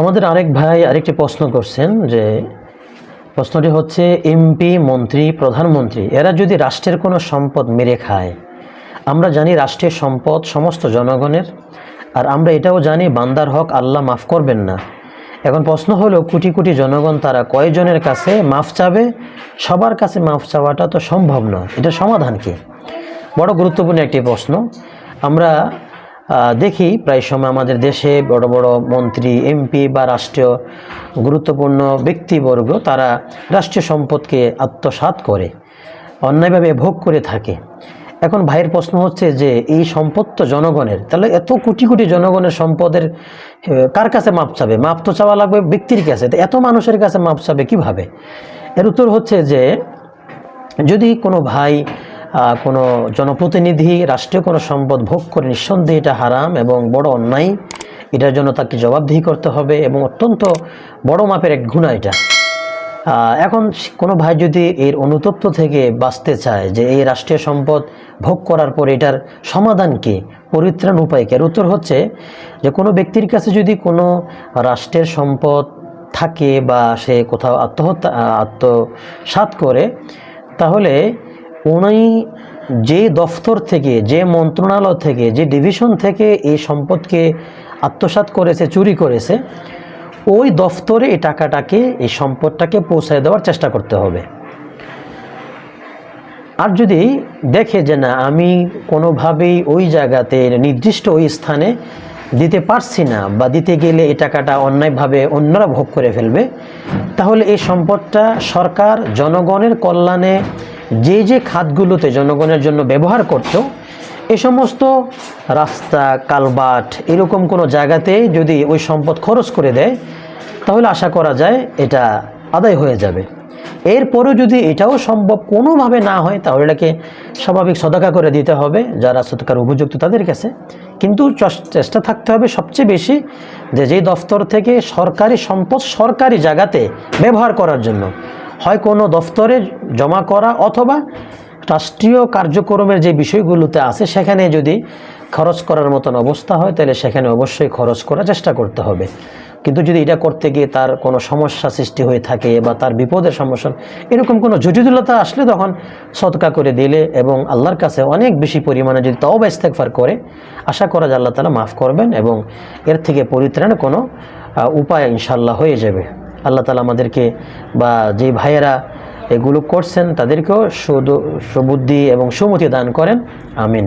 আমাদের আরেক ভাই আরেকটি প্রশ্ন করছেন যে প্রশ্নটি হচ্ছে এমপি মন্ত্রী, প্রধানমন্ত্রী, এরা যদি রাষ্ট্রের কোনো সম্পদ মেরে খায়, আমরা জানি রাষ্ট্রের সম্পদ সমস্ত জনগণের, আর আমরা এটাও জানি বান্দার হক আল্লাহ মাফ করবেন না। এখন প্রশ্ন হলো, কোটি কোটি জনগণ তারা কয়জনের কাছে মাফ চাবে? সবার কাছে মাফ চাওয়াটা তো সম্ভব নয়। এটা সমাধান কি? বড় গুরুত্বপূর্ণ একটি প্রশ্ন। আমরা দেখি প্রায় সময় আমাদের দেশে বড় বড় মন্ত্রী, এমপি বা রাষ্ট্রীয় গুরুত্বপূর্ণ ব্যক্তিবর্গ, তারা রাষ্ট্রীয় সম্পদকে আত্মসাৎ করে, অন্যায়ভাবে ভোগ করে থাকে। এখন ভাইয়ের প্রশ্ন হচ্ছে যে, এই সম্পদ তো জনগণের, তাহলে এত কোটি কোটি জনগণের সম্পদের কার কাছে মাপ চাবে? মাপ তো চাওয়া লাগবে ব্যক্তির কাছে, তো এত মানুষের কাছে মাপ চাবে কীভাবে? এর উত্তর হচ্ছে যে, যদি কোনো ভাই কোনো জনপ্রতিনিধি রাষ্ট্রীয় কোনো সম্পদ ভোগ করে নিঃসন্দেহে এটা হারাম এবং বড় অন্যায় এটার জন্য তাকে জবাবদিহি করতে হবে এবং অত্যন্ত বড় মাপের এক গুণা এটা। এখন কোনো ভাই যদি এর অনুতপ্ত থেকে বাঁচতে চায় যে এই রাষ্ট্রীয় সম্পদ ভোগ করার পর এটার সমাধান কী পরিত্রাণ উপায় কী এর উত্তর হচ্ছে যে কোনো ব্যক্তির কাছে যদি কোনো রাষ্ট্রের সম্পদ থাকে বা সে কোথাও আত্মহত্যা আহ, আত্মসাৎ করে তাহলে উনি যে দফতর থেকে, যে মন্ত্রণালয় থেকে, যে ডিভিশন থেকে এই সম্পদকে আত্মসাৎ করেছে, চুরি করেছে, ওই দফতরে এই টাকাটাকে, এই সম্পদটাকে পৌঁছায় দেওয়ার চেষ্টা করতে হবে। আর যদি দেখে যে না, আমি কোনোভাবেই ওই জায়গাতে, নির্দিষ্ট ওই স্থানে দিতে পারছি না বা দিতে গেলে এই টাকাটা অন্যায়ভাবে অন্যরা ভোগ করে ফেলবে, তাহলে এই সম্পদটা সরকার, জনগণের কল্যাণে যে যে খাতগুলোতে জনগণের জন্য ব্যবহার করত এ সমস্ত রাস্তা, কালবাট, এরকম কোনো জায়গাতে যদি ওই সম্পদ খরচ করে দেয়, তাহলে আশা করা যায় এটা আদায় হয়ে যাবে। এরপরেও যদি এটাও সম্ভব কোনোভাবে না হয়, তাহলে এটাকে স্বাভাবিক সদাকা করে দিতে হবে, যারা সদকার উপযুক্ত তাদের কাছে। কিন্তু চেষ্টা থাকতে হবে সবচেয়ে বেশি যে যেই দফতর থেকে সরকারি সম্পদ সরকারি জায়গাতে ব্যবহার করার জন্য। হয় কোনো দফতরে জমা করা অথবা রাষ্ট্রীয় কার্যক্রমের যে বিষয়গুলোতে আছে, সেখানে যদি খরচ করার মতন অবস্থা হয়, তাহলে সেখানে অবশ্যই খরচ করার চেষ্টা করতে হবে। কিন্তু যদি এটা করতে গিয়ে তার কোনো সমস্যা সৃষ্টি হয়ে থাকে বা তার বিপদের সমস্যা, এরকম কোনো জটিলতা আসলে তখন সৎকা করে দিলে এবং আল্লাহর কাছে অনেক বেশি পরিমাণে যদি তওবা ইস্তেগফার করে, আশা করা যায় আল্লাহ তালা মাফ করবেন এবং এর থেকে পরিত্রাণ কোনো উপায় ইনশাল্লাহ হয়ে যাবে। আল্লাহ তালা আমাদেরকে বা যে ভাইয়েরা এগুলো করছেন তাদেরকেও সুবুদ্ধি এবং সুমতি দান করেন। আমিন।